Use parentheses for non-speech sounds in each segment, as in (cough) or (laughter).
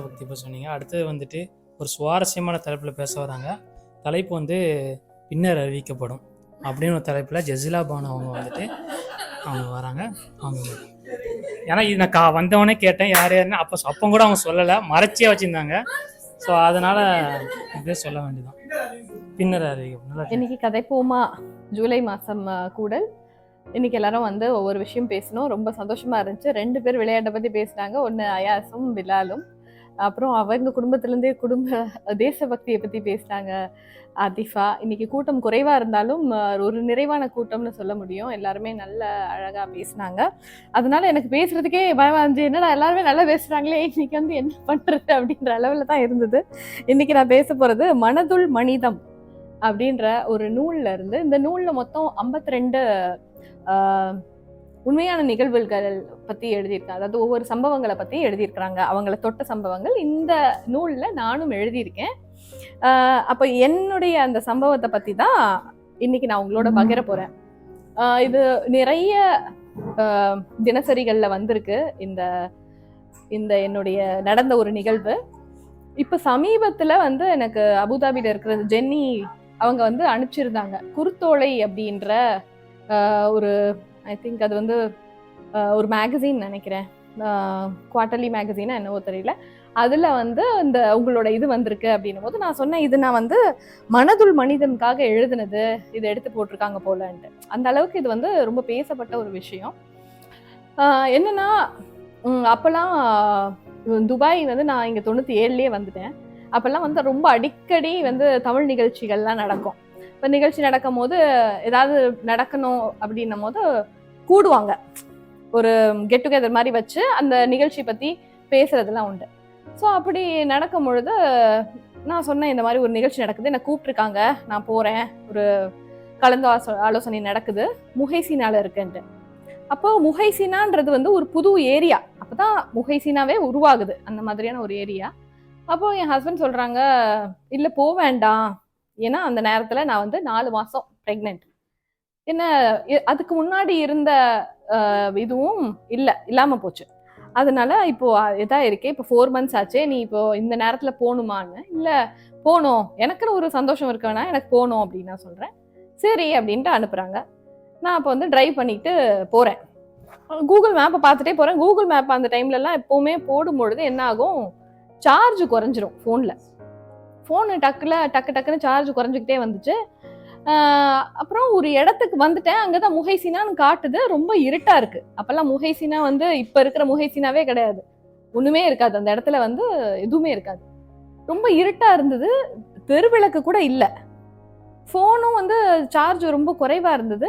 பக்தி இப்போ சொன்னீங்க. அடுத்தது வந்துட்டு ஒரு சுவாரஸ்யமான தலைப்பில் பேச வராங்க. தலைப்பு வந்து பின்னர் அறிவிக்கப்படும் அப்படின்னு ஒரு தலைப்பில் ஜெசிலா பானு அவங்க வந்துட்டு அவங்க வராங்க. அவங்க ஏன்னா இது நான் கா வந்தவனே கேட்டேன் யார் யாருன்னு. அப்போ அப்போ கூட அவங்க சொல்லலை. மறைச்சியாக வச்சுருந்தாங்க. ஸோ அதனால் இதே சொல்ல வேண்டியதான் பின்னர் அறிவிக்கப்படும். நல்லா இன்னைக்கு கதைப்போமா ஜூலை மாதம் கூடல். இன்னைக்கு எல்லாரும் வந்து ஒவ்வொரு விஷயம் பேசணும். ரொம்ப சந்தோஷமா இருந்துச்சு. ரெண்டு பேர் விளையாட்டை பத்தி பேசினாங்க. ஒன்னு அயாசும் பிலாலும் அப்புறம் அவங்க குடும்பத்திலேருந்தே குடும்ப (laughs) தேசபக்தியை பற்றி பேசினாங்க ஆதிஃபா. இன்னைக்கு கூட்டம் குறைவாக இருந்தாலும் ஒரு நிறைவான கூட்டம்னு சொல்ல முடியும். எல்லாருமே நல்ல அழகாக பேசினாங்க. அதனால எனக்கு பேசுகிறதுக்கே பயமாக இருந்துச்சு. என்னடா எல்லாருமே நல்லா பேசுகிறாங்களே இன்னைக்கு வந்து என்ன பண்ணுறது (laughs) அப்படின்ற அளவில் தான் இருந்தது. இன்னைக்கு நான் பேச போகிறது மனதுள் மனிதம் அப்படின்ற ஒரு நூல்ல இருந்து இந்த நூலில் மொத்தம் 52 ரெண்டு உண்மையான நிகழ்வுகள் பத்தி எழுதியிருக்காங்க. அதாவது ஒவ்வொரு சம்பவங்களை பத்தி எழுதியிருக்கிறாங்க. அவங்கள தொட்ட சம்பவங்கள். இந்த நூல்ல நானும் எழுதியிருக்கேன். அப்ப என்னுடைய அந்த சம்பவத்தை பத்தி தான் இன்னைக்கு நான் உங்களோட பகிர போறேன். ஆஹ் இது நிறைய தினசரிகள்ல வந்திருக்கு. இந்த இந்த என்னுடைய நடந்த ஒரு நிகழ்வு. இப்ப சமீபத்துல வந்து எனக்கு அபுதாபியில இருக்கிற ஜென்னி அவங்க வந்து அனுப்பிச்சிருந்தாங்க. குருத்தோலை அப்படின்ற ஒரு ஐ திங்க் அது வந்து ஒரு மேகசின் நினைக்கிறேன். குவார்டர்லி மேகசினா என்னவோ தெரியல. அதில் வந்து இந்த உங்களோட இது வந்திருக்கு அப்படின்னும் போது நான் சொன்னேன் இது நான் வந்து மனதுள் மனிதனுக்காக எழுதுனது இதை எடுத்து போட்டிருக்காங்க போலன்ட்டு. அந்த அளவுக்கு இது வந்து ரொம்ப பேசப்பட்ட ஒரு விஷயம். என்னென்னா என்னன்னா அப்போல்லாம் துபாய் வந்து நான் இங்கே தொண்ணூற்றி ஏழுலேயே வந்துட்டேன். அப்போல்லாம் வந்து ரொம்ப அடிக்கடி வந்து தமிழ் நிகழ்ச்சிகள்லாம் நடக்கும். இப்போ நிகழ்ச்சி நடக்கும் போது ஏதாவது நடக்கணும் அப்படின்னும் போது கூடுவாங்க. ஒரு கெட் டுகெதர் மாதிரி வச்சு அந்த நிகழ்ச்சி பற்றி பேசுறதுலாம் உண்டு. ஸோ அப்படி நடக்கும் பொழுது நான் சொன்னேன் இந்த மாதிரி ஒரு நிகழ்ச்சி நடக்குது என்னை கூப்பிட்ருக்காங்க நான் போகிறேன் ஒரு கலந்து ஆசோ- ஆலோசனை நடக்குது முகைசீனால இருக்குன்ட்டு. அப்போ முகைசீனான்றது வந்து ஒரு புது ஏரியா. அப்போ தான் முகைசீனாவே உருவாகுது அந்த மாதிரியான ஒரு ஏரியா. அப்போ என் ஹஸ்பண்ட் சொல்கிறாங்க இல்லை போக வேண்டாம் ஏன்னா அந்த நேரத்துல நான் வந்து நாலு மாசம் பிரெக்னென்ட் என்ன அதுக்கு முன்னாடி இருந்த இதுவும் இல்லை இல்லாம போச்சு. அதனால இப்போ இதாக இருக்கே இப்போ ஃபோர் மந்த்ஸ் ஆச்சே நீ இப்போ இந்த நேரத்தில் போகணுமான்னு. இல்லை போகணும். எனக்குன்னு ஒரு சந்தோஷம் இருக்க வேணா எனக்கு போகணும் அப்படின்னு நான் சொல்கிறேன் சரி அப்படின்ட்டு அனுப்புகிறாங்க நான் அப்போ வந்து ட்ரைவ் பண்ணிட்டு போகிறேன் கூகுள் மேப்பை பார்த்துட்டே போகிறேன் கூகுள் மேப் அந்த டைம்லலாம் எப்போவுமே போடும்பொழுது என்ன ஆகும்? சார்ஜ் குறைஞ்சிரும் ஃபோனில் ஃபோனு டக்குல டக்கு டக்குன்னு சார்ஜ் குறைஞ்சிக்கிட்டே வந்துச்சு. அப்புறம் ஒரு இடத்துக்கு வந்துட்டேன். அங்கே தான் முகைசினான்னு காட்டுது. ரொம்ப இருட்டா இருக்கு. அப்போல்லாம் முகைசினா வந்து இப்போ இருக்கிற முகைசினாவே கிடையாது. ஒன்றுமே இருக்காது. அந்த இடத்துல வந்து எதுவுமே இருக்காது. ரொம்ப இருட்டா இருந்தது. தெருவிளக்கு கூட இல்லை. ஃபோனும் வந்து சார்ஜ் ரொம்ப குறைவாக இருந்தது.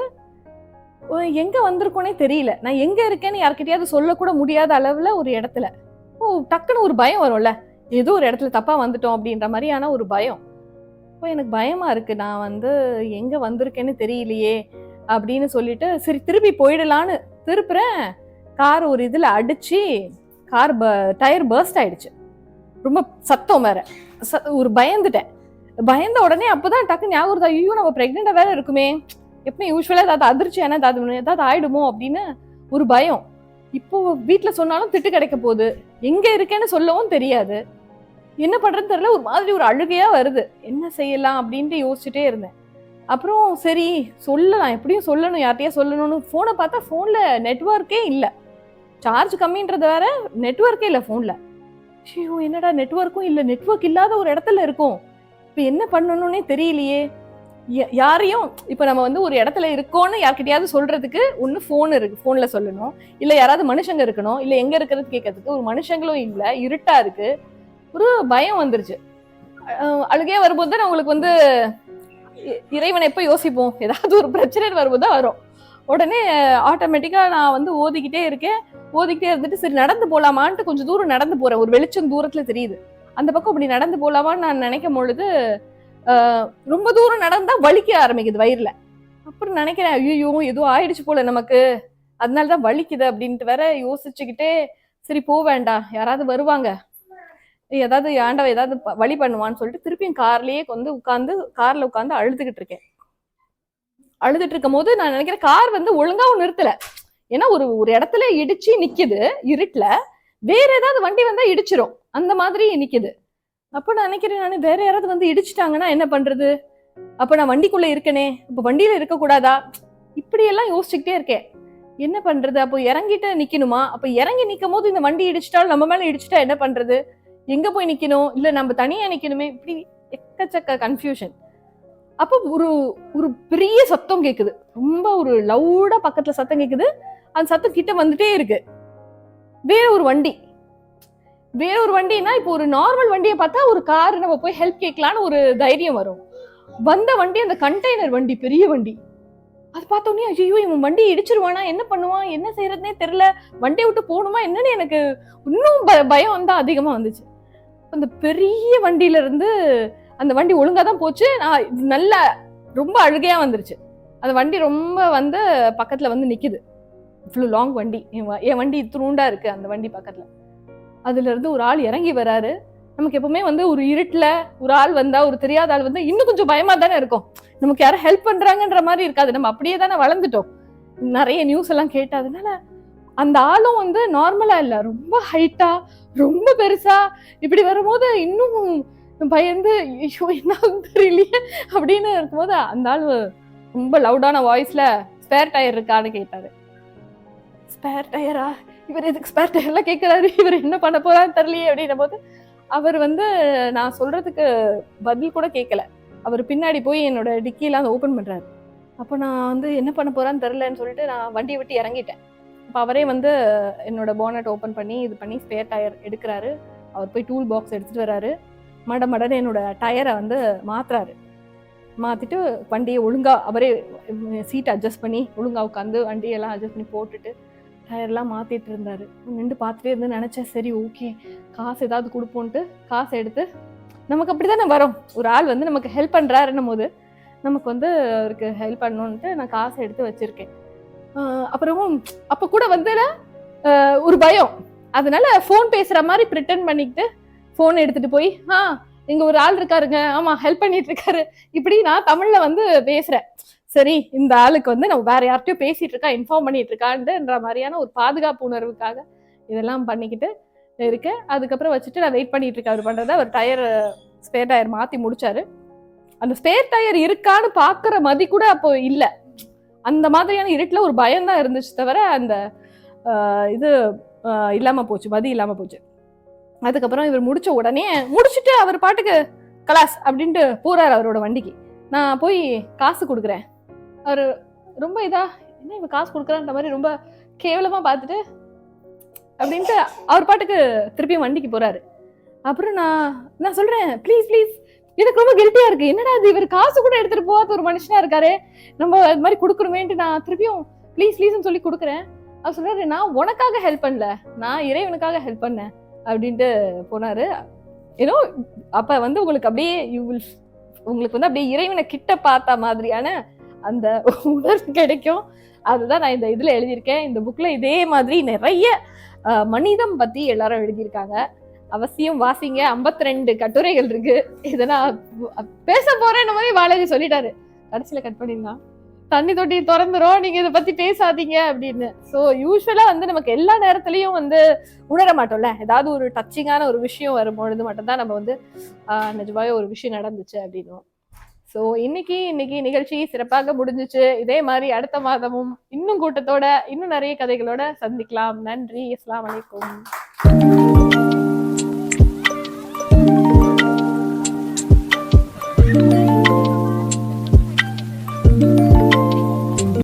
ஓ, வந்திருக்கோனே தெரியல. நான் எங்கே இருக்கேன்னு யார்கிட்டயாவது சொல்லக்கூட முடியாத அளவில் ஒரு இடத்துல. ஓ டக்குன்னு ஒரு பயம் வரும்ல. ஏதோ ஒரு இடத்துல தப்பாக வந்துட்டோம் அப்படின்ற மாதிரியான ஒரு பயம். இப்போ எனக்கு பயமாக இருக்குது நான் வந்து எங்கே வந்திருக்கேன்னு தெரியலையே அப்படின்னு சொல்லிட்டு சரி திருப்பி போயிடலான்னு திருப்புறேன். கார் ஒரு இதில் அடித்து கார் ப டயர் பர்ஸ்ட் ஆயிடுச்சு. ரொம்ப சத்தம் வேற. ச- ஒரு பயந்துட்டேன். பயந்த உடனே அப்பதான் டக்கு ஞாபகம் வருது, ஐயோ நம்ம ப்ரெக்னெண்ட்டாக வேற இருக்குமே. எப்பவுமே யூஸ்வலாக ஏதாவது அதிர்ச்சியான ஏதாவது ஏதாவது ஆயிடுமோ அப்படின்னு ஒரு பயம். இப்போ வீட்டில் சொன்னாலும் திட்டு கிடைக்க போகுது. எங்கே இருக்கேன்னு சொல்லவும் தெரியாது. என்ன பண்ணுறதுன்னு தெரியல ஒரு மாதிரி ஒரு அழுகையாக வருது. என்ன செய்யலாம் அப்படின்ட்டு யோசிச்சுட்டே இருந்தேன். அப்புறம் சரி சொல்லலாம். எப்படியும் சொல்லணும் யார்கிட்டயா சொல்லணும்னு. ஃபோனை பார்த்தா ஃபோனில் நெட்வொர்க்கே இல்லை. சார்ஜ் கம்மின்றது வேற நெட்வொர்க்கே இல்லை ஃபோனில் ஐயோ என்னடா நெட்வொர்க்கும் இல்லை. நெட்வொர்க் இல்லாத ஒரு இடத்துல இருக்கும். இப்போ என்ன பண்ணணும்னே தெரியலையே. யாரையும் இப்போ நம்ம வந்து ஒரு இடத்துல இருக்கோம்னு யார்கிட்டயாவது சொல்றதுக்கு ஒன்று ஃபோன் இருக்கு ஃபோனில் சொல்லணும். இல்லை யாராவது மனுஷங்க இருக்கணும் இல்லை எங்கே இருக்கிறது கேட்கறதுக்கு ஒரு மனுஷங்களும் இல்லை இருட்டா இருக்கு. ஒரு பயம் வந்துருச்சு. அஹ் அழுகையா வரும்போது தான் உங்களுக்கு வந்து இ- இறைவனை எப்போ யோசிப்போம்? ஏதாவது ஒரு பிரச்சனை வரும்போது தான் வரும். உடனே ஆட்டோமேட்டிக்காக நான் வந்து ஓதிக்கிட்டே இருக்கேன். ஓதிக்கிட்டே இருந்துட்டு சரி நடந்து போகலாமான்ட்டு கொஞ்சம் தூரம் நடந்து போகிறேன் ஒரு வெளிச்சம் தூரத்தில் தெரியுது. அந்த பக்கம் அப்படி நடந்து போகலாமான்னு நான் நினைக்கும் பொழுது ரொம்ப தூரம் நடந்தா வலிக்க ஆரம்பிக்குது வயிறுல. அப்புறம் நினைக்கிறேன் ஐயோ எதுவும் ஆயிடுச்சு போல நமக்கு. அதனால தான் வலிக்குது அப்படின்ட்டு வேற யோசிச்சுக்கிட்டே சரி போக வேண்டாம். யாராவது வருவாங்க. ஏதாவது ஆண்டவ ஏதாவது ப- வழி பண்ணுவான்னு சொல்லிட்டு திருப்பியும் கார்லயே வந்து உட்காந்து கார்ல உட்காந்து அழுதுகிட்டு இருக்கேன். அழுதுட்டு இருக்கும் போது நான் நினைக்கிறேன் கார் வந்து ஒழுங்காவும் நிறுத்தல. ஏன்னா ஒரு ஒரு இடத்துல இடிச்சு நிக்குது இருட்டுல. வேற ஏதாவது வண்டி வந்தா இடிச்சிரும். அந்த மாதிரி நிக்குது. அப்போ நான் நினைக்கிறேன் நான் வேற யாராவது வந்து இடிச்சிட்டாங்கன்னா என்ன பண்றது? அப்போ நான் வண்டிக்குள்ளே இருக்கனே. இப்போ வண்டியில இருக்கக்கூடாதா இப்படியெல்லாம் யோசிச்சுக்கிட்டே இருக்கேன். என்ன பண்றது? அப்போ இறங்கிட்டு நிக்கணுமா? அப்போ இறங்கி நிற்கும் போது இந்த வண்டி இடிச்சிட்டாலும் நம்ம மேலே இடிச்சிட்டா என்ன பண்றது? எங்க போய் நிக்கணும்? இல்ல நம்ம தனியா நிக்கணுமே? இப்படி எக்கச்சக்க கன்ஃபியூஷன் அப்போ ஒரு ஒரு பெரிய சத்தம் கேக்குது. ரொம்ப ஒரு லவுடா பக்கத்துல சத்தம் கேக்குது. அந்த சத்தம் கிட்ட வந்துட்டே இருக்கு. வேற ஒரு வண்டி. வேறொரு வண்டினா இப்போ ஒரு நார்மல் வண்டியை பார்த்தா ஒரு கார் நம்ம போய் ஹெல்ப் கேட்கலான்னு ஒரு தைரியம் வரும். வந்த வண்டி அந்த கண்டெய்னர் வண்டி பெரிய வண்டி. அது பார்த்தோன்னே ஐயோ இவன் வண்டி இடிச்சிருவானா? என்ன பண்ணுவான்? என்ன செய்யறதுனே தெரில வண்டியை விட்டு போகணுமா? என்னன்னு எனக்கு இன்னும் ப- பயம் வந்து அதிகமாக வந்துச்சு. அந்த பெரிய வண்டியில இருந்து அந்த வண்டி ஒழுங்காக தான் போச்சு. நான் நல்ல ரொம்ப அழுகையாக வந்துருச்சு. அந்த வண்டி ரொம்ப வந்து பக்கத்தில் வந்து நிற்கிது இவ்வளோ லாங் வண்டி. என் வண்டி துருண்டா இருக்கு அந்த வண்டி பக்கத்தில். அதுலேருந்து ஒரு ஆள் இறங்கி வராரு. நமக்கு எப்பவுமே வந்து ஒரு இருட்டில் ஒரு ஆள் வந்தா ஒரு தெரியாத ஆள் வந்தால் இன்னும் கொஞ்சம் பயமா தானே இருக்கும். நமக்கு யாரும் ஹெல்ப் பண்றாங்கன்ற மாதிரி இருக்காது. நம்ம அப்படியே தானே வளர்ந்துட்டோம். நிறைய நியூஸ் எல்லாம் கேட்டதுனால அந்த ஆளும் வந்து நார்மலா இல்ல. ரொம்ப ஹைட்டா ரொம்ப பெருசா இப்படி வரும்போது இன்னும் பயந்து ஐயோ என்ன தெரியலையே அப்படின்னு இருக்கும்போது அந்த ஆள் ரொம்ப லவுடான வாய்ஸ்ல ஸ்பேர் டயர் இருக்கான்னு கேட்டாரு. ஸ்பேர் டயரா இவர் எதுக்கு ஸ்பேர் டயர்லாம் கேட்கிறாரு இவர் என்ன பண்ண போறான்னு தெரியலையே அப்படின்ன போது அவர் வந்து நான் சொல்றதுக்கு பதில் கூட கேட்கல அவர் பின்னாடி போய் என்னோட டிக்கிலாம் ஓப்பன் பண்றாரு. அப்போ நான் வந்து என்ன பண்ண போறான்னு தெரிலன்னு சொல்லிட்டு நான் வண்டியை விட்டு இறங்கிட்டேன். அப்போ அவரே வந்து என்னோட போனட் ஓப்பன் பண்ணி இது பண்ணி ஸ்பேர் டயர் எடுக்கிறாரு. அவர் போய் டூல் பாக்ஸ் எடுத்துட்டு வராரு. மட மடன்னு என்னோட டயரை வந்து மாத்துறாரு. மாத்திட்டு வண்டியை ஒழுங்கா அவரே சீட் அட்ஜஸ்ட் பண்ணி ஒழுங்கா உட்காந்து வண்டியெல்லாம் அட்ஜஸ்ட் பண்ணி போட்டுட்டு டயர்லாம் மாத்திட்டு இருந்தார். நின்று பார்த்துட்டே இருந்து நினச்சேன் சரி ஓகே காசு ஏதாவது கொடுப்போன்ட்டு காசை எடுத்து நமக்கு அப்படிதானே வரும். ஒரு ஆள் வந்து நமக்கு ஹெல்ப் பண்ணுறாருன்னும் போது நமக்கு வந்து அவருக்கு ஹெல்ப் பண்ணணுன்ட்டு நான் காசை எடுத்து வச்சிருக்கேன். அப்புறமும் அப்போ கூட வந்து ஒரு பயம். அதனால ஃபோன் பேசுகிற மாதிரி ப்ரிட்டன் பண்ணிக்கிட்டு ஃபோன் எடுத்துட்டு போய் ஆ இங்கே ஒரு ஆள் இருக்காருங்க. ஆமாம் ஹெல்ப் பண்ணிட்டு இருக்காரு. இப்படி நான் தமிழில் வந்து பேசுகிறேன் சரி இந்த ஆளுக்கு வந்து நம்ம வேற யார்கிட்டயும் பேசிட்டு இருக்கா இன்ஃபார்ம் பண்ணிட்டு இருக்கான்ற மாதிரியான ஒரு பாதுகாப்பு உணர்வுக்காக இதெல்லாம் பண்ணிக்கிட்டு இருக்கேன் அதுக்கப்புறம் வச்சுட்டு நான் வெயிட் பண்ணிட்டு இருக்கேன். அவர் பண்றத அவர் டயர் ஸ்பேர் டயர் மாத்தி முடிச்சாரு. அந்த ஸ்பேர் டயர் இருக்கான்னு பாக்குற மதி கூட அப்போ இல்ல. அந்த மாதிரியான இருட்டில் ஒரு பயம் தான் இருந்துச்சு தவிர அந்த இது இல்லாம போச்சு மதி இல்லாம போச்சு. அதுக்கப்புறம் இவர் முடிச்ச உடனே முடிச்சுட்டு அவர் பாட்டுக்கு கலாஸ் அப்படின்ட்டு போறாரு அவரோட வண்டிக்கு. நான் போய் காசு கொடுக்குறேன். அவர் ரொம்ப இதா என்ன இவன் காசு கொடுக்குறான்ற மாதிரி ரொம்ப கேவலமா பார்த்துட்டு அப்படின்ட்டு அவர் பாட்டுக்கு திருப்பியும் வண்டிக்கு போறாரு. அப்புறம் நான் நான் சொல்றேன் ப்ளீஸ் ப்ளீஸ் எனக்கு ரொம்ப கில்ட்டியா இருக்கு. என்னடா இது? இவர் காசு கூட எடுத்துட்டு போகாத ஒரு மனுஷனா இருக்காரு. நம்ம அது மாதிரி கொடுக்குறோமேன்ட்டு நான் திருப்பியும் ப்ளீஸ் ப்ளீஸ்னு சொல்லி கொடுக்குறேன். அவர் சொல்றாரு நான் உனக்காக ஹெல்ப் பண்ணல. நான் இறைவனுக்காக ஹெல்ப் பண்ணேன். அப்படின்ட்டு போனாரு. ஏன்னோ அப்ப வந்து உங்களுக்கு அப்படியே யூ வில் உங்களுக்கு வந்து அப்படியே இறைவனை கிட்ட பார்த்த மாதிரியான அந்த உணர்வு கிடைக்கும். அதுதான் நான் இந்த இதில் எழுதியிருக்கேன். இந்த புக்கில் இதே மாதிரி நிறைய மனிதம் பற்றி எல்லாரும் எழுதியிருக்காங்க. அவசியம் வாசிங்க. 52 ரெண்டு கட்டுரைகள் இருக்கு. இதை நான் பேச போறேன் மாதிரி பாலாஜி சொல்லிட்டாரு. கடைசியில் கட் பண்ணிருந்தான் தண்ணி தொட்டி திறந்துரும். நீங்க இதை பத்தி பேசாதீங்க அப்படின்னு. ஸோ யூஸ்வலா வந்து நமக்கு எல்லா நேரத்துலயும் வந்து உணர மாட்டோம்ல. ஏதாவது ஒரு டச்சிங்கான ஒரு விஷயம் வரும்பொழுது மட்டும்தான் நம்ம வந்து நிஜமாவே ஒரு விஷயம் நடந்துச்சு அப்படின்னும் ஸோ இன்னைக்கு இன்னைக்கு நிகழ்ச்சி சிறப்பாக முடிஞ்சுச்சு. இதே மாதிரி அடுத்த மாதமும் இன்னும் கூட்டத்தோட இன்னும் நிறைய கதைகளோட சந்திக்கலாம். நன்றி. இஸ்லாம் அலைக்கும்.